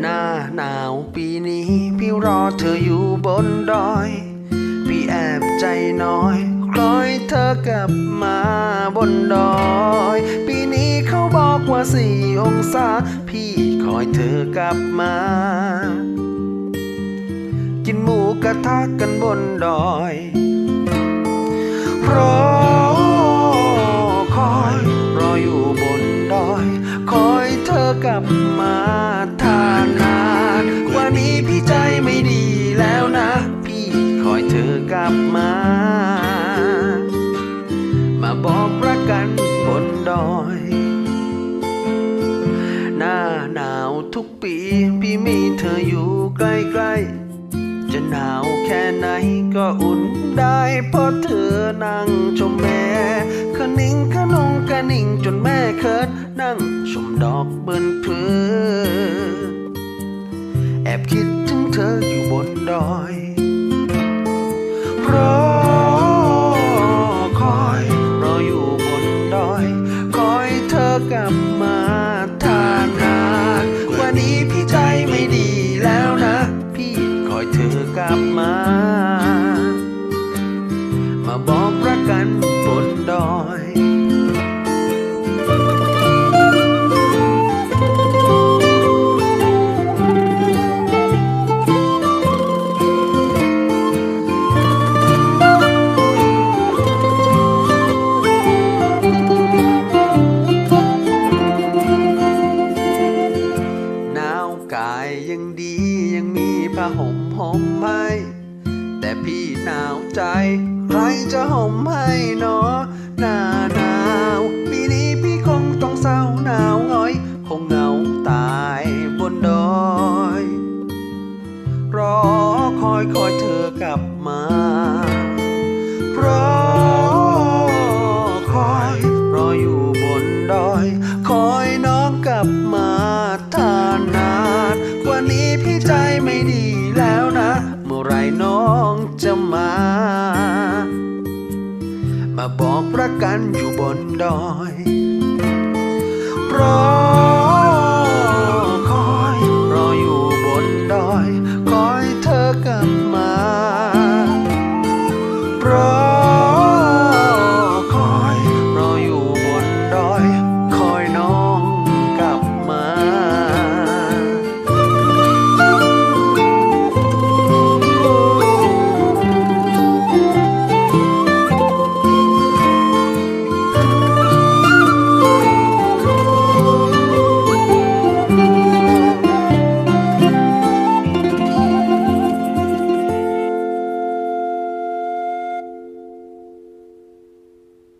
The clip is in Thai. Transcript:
หน้าหนาวปีนี้พี่รอเธออยู่บนดอย พี่แอบใจน้อยคอยเธอกลับมาบนดอย ปีนี้เขาบอกว่าสี่องศา พี่คอยเธอกลับมา กินหมูกระทะกันบนดอย กลับมาทานนานว่านี้พี่ใจไม่ดีแล้วนะ พี่คอยเธอกลับมา มาบอกรักกันบนดอย หน้าหนาวทุกปี พี่มีเธออยู่ใกล้ๆ จะหนาวแค่ไหนก็อุ่นได้เพราะเธอนั่งชมแม่ ดอกเบินเพลินแอบคิดถึงเธออยู่บนดอยรอคอยรออยู่บนดอย คอยเธอกลับมาทานนานวันนี้พี่ใจไม่ดีแล้วนะ พี่คอยเธอกลับมา ยังดียังมีผ้าห่มห่มให้แต่พี่หนาวใจ ใครจะห่มให้เนอหน้าหนาวปีนี้พี่คงต้องเศร้าหนาวหงอย คงเหงาตายบนดอยรอคอยคอยเธอกลับมารอคอยรออยู่บนดอย มาบอกรักกันอยู่บนดอย เพราะ